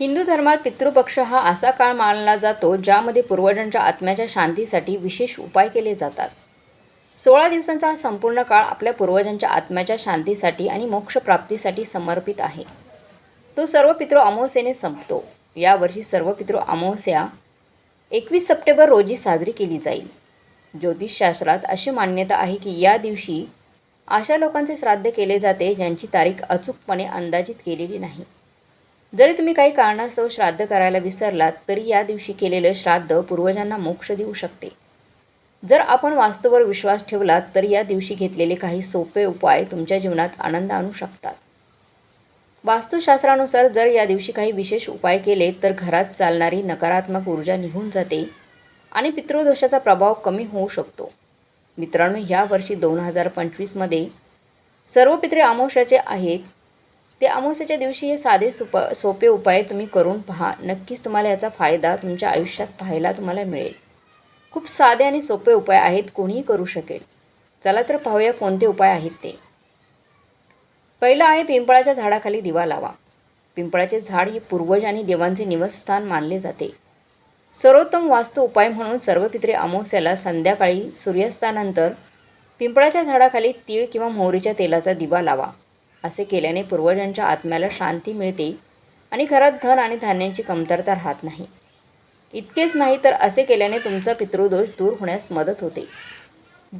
हिंदू धर्मात पितृपक्ष हा असा काळ मानला जातो ज्यामध्ये पूर्वजांच्या आत्म्याच्या शांतीसाठी विशेष उपाय केले जातात. सोळा दिवसांचा हा संपूर्ण काळ आपल्या पूर्वजांच्या आत्म्याच्या शांतीसाठी आणि मोक्षप्राप्तीसाठी समर्पित आहे. तो सर्व पितृ अमावस्येने संपतो. यावर्षी सर्व पितृ अमावस्या एकवीस सप्टेंबर रोजी साजरी केली जाईल. ज्योतिषशास्त्रात अशी मान्यता आहे की या दिवशी अशा लोकांचे श्राद्ध केले जाते ज्यांची तारीख अचूकपणे अंदाजित केलेली नाही. जरी तुम्ही काही कारणास्तव श्राद्ध करायला विसरलात तरी या दिवशी केलेलं श्राद्ध पूर्वजांना मोक्ष देऊ शकते. जर आपण वास्तूवर विश्वास ठेवलात तर या दिवशी घेतलेले काही सोपे उपाय तुमच्या जीवनात आनंद आणू शकतात. वास्तुशास्त्रानुसार जर या दिवशी काही विशेष उपाय केले तर घरात चालणारी नकारात्मक ऊर्जा निघून जाते आणि पितृदोषाचा प्रभाव कमी होऊ शकतो. मित्रांनो या वर्षी दोन हजार पंचवीसमध्ये सर्व पित्रे अमावस्याचे आहेत ते अमावस्याच्या दिवशी हे साधे सुप सोपे उपाय तुम्ही करून पहा. नक्कीच तुम्हाला याचा फायदा तुमच्या आयुष्यात पाहायला तुम्हाला मिळेल. खूप साधे आणि सोपे उपाय आहेत कोणीही करू शकेल. चला तर पाहूया कोणते उपाय आहेत ते. पहिलं आहे पिंपळाच्या झाडाखाली दिवा लावा. पिंपळाचे झाड हे पूर्वज आणि देवांचे निवासस्थान मानले जाते. सर्वोत्तम वास्तू उपाय म्हणून सर्व पित्रे अमावस्याला संध्याकाळी सूर्यास्तानंतर पिंपळाच्या झाडाखाली तीळ किंवा मोहरीच्या तेलाचा दिवा लावा. असे केल्याने पूर्वजांच्या आत्म्याला शांती मिळते आणि घरात धन आणि धान्यांची कमतरता राहत नाही. इतकेच नाही तर असे केल्याने तुमचा पितृदोष दूर होण्यास मदत होते.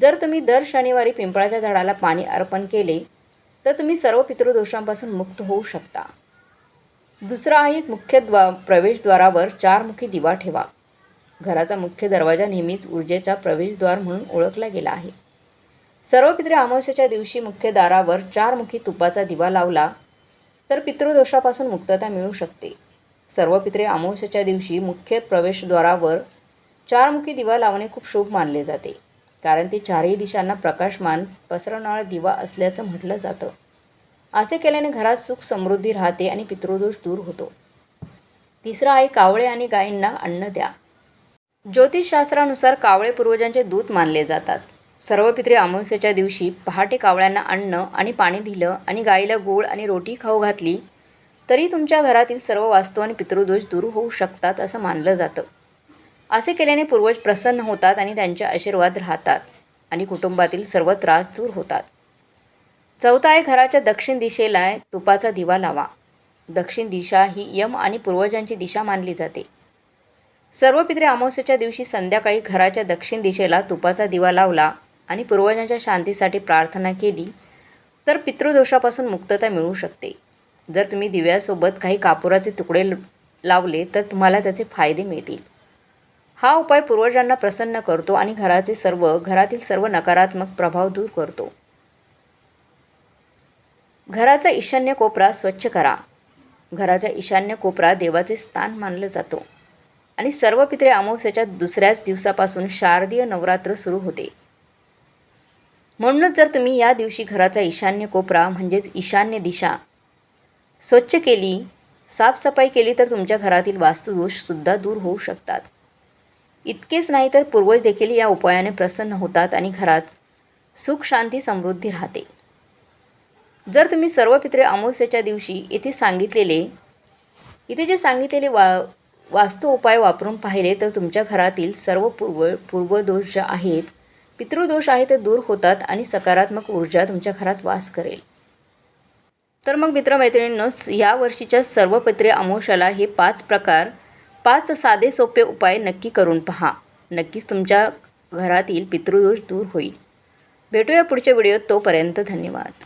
जर तुम्ही दर शनिवारी पिंपळाच्या झाडाला पाणी अर्पण केले तर तुम्ही सर्व पितृदोषांपासून मुक्त होऊ शकता. दुसरं आहे मुख्य द्वा प्रवेशद्वारावर चारमुखी दिवा ठेवा. घराचा मुख्य दरवाजा नेहमीच ऊर्जेचा प्रवेशद्वार म्हणून ओळखला गेला आहे. सर्व पित्रे अमावस्याच्या दिवशी मुख्य दारावर चारमुखी तुपाचा दिवा लावला तर पितृदोषापासून मुक्तता मिळू शकते. सर्व पितृ अमावस्याच्या दिवशी मुख्य प्रवेशद्वारावर चारमुखी दिवा लावणे खूप शुभ मानले जाते कारण ते चारही दिशांना प्रकाशमान पसरवणारा दिवा असल्याचं म्हटलं जातं. असे केल्याने घरात सुख समृद्धी राहते आणि पितृदोष दूर होतो. तिसरं आहे कावळे आणि गायींना अन्न द्या. ज्योतिषशास्त्रानुसार कावळे पूर्वजांचे दूत मानले जातात. सर्व पित्रे अमावस्येच्या दिवशी पहाटे कावळ्यांना अन्न आणि पाणी दिलं आणि गाईला गूळ आणि रोटी खाऊ घातली तरी तुमच्या घरातील सर्व वास्तू आणि पितृदोष दूर होऊ शकतात असं मानलं जातं. असे केल्याने पूर्वज प्रसन्न होतात आणि त्यांचे आशीर्वाद राहतात आणि कुटुंबातील सर्व त्रास दूर होतात. चौथा आहे घराच्या दक्षिण दिशेला तुपाचा दिवा लावा. दक्षिण दिशा ही यम आणि पूर्वजांची दिशा मानली जाते. सर्व पित्रे अमावस्येच्या दिवशी संध्याकाळी घराच्या दक्षिण दिशेला तुपाचा दिवा लावला आणि पूर्वजांच्या शांतीसाठी प्रार्थना केली तर पितृदोषापासून मुक्तता मिळू शकते. जर तुम्ही दिव्यासोबत काही कापुराचे तुकडे लावले तर तुम्हाला त्याचे फायदे मिळतील. हा उपाय पूर्वजांना प्रसन्न करतो आणि घराचे सर्व घरातील सर्व नकारात्मक प्रभाव दूर करतो. घराचा ईशान्य कोपरा स्वच्छ करा. घराचा ईशान्य कोपरा देवाचे स्थान मानलं जातो. आणि सर्व पित्रे अमावस्याच्या दुसऱ्याच दिवसापासून शारदीय नवरात्र सुरू होते. म्हणूनच जर तुम्ही या दिवशी घराचा ईशान्य कोपरा म्हणजेच ईशान्य दिशा स्वच्छ केली साफसफाई केली तर तुमच्या घरातील वास्तुदोषसुद्धा दूर होऊ शकतात. इतकेच नाही तर पूर्वज देखील या उपायाने प्रसन्न होतात आणि घरात सुख शांती समृद्धी राहते. जर तुम्ही सर्व पित्रे अमावस्येच्या दिवशी इथे सांगितलेले इथे जे सांगितलेले वा वास्तू उपाय वापरून पाहिले तर तुमच्या घरातील सर्व पूर्व पूर्वदोष ज्या आहेत पितृदोष आहे ते दूर होतात आणि सकारात्मक ऊर्जा तुमच्या घरात वास करेल. तर मग मित्रमैत्रिणींनो या वर्षीच्या सर्व पित्रे अमोशाला हे पाच प्रकार पाच साधे सोपे उपाय नक्की करून पहा. नक्कीच तुमच्या घरातील पितृदोष दूर होईल. भेटूया पुढच्या व्हिडिओत. तोपर्यंत धन्यवाद.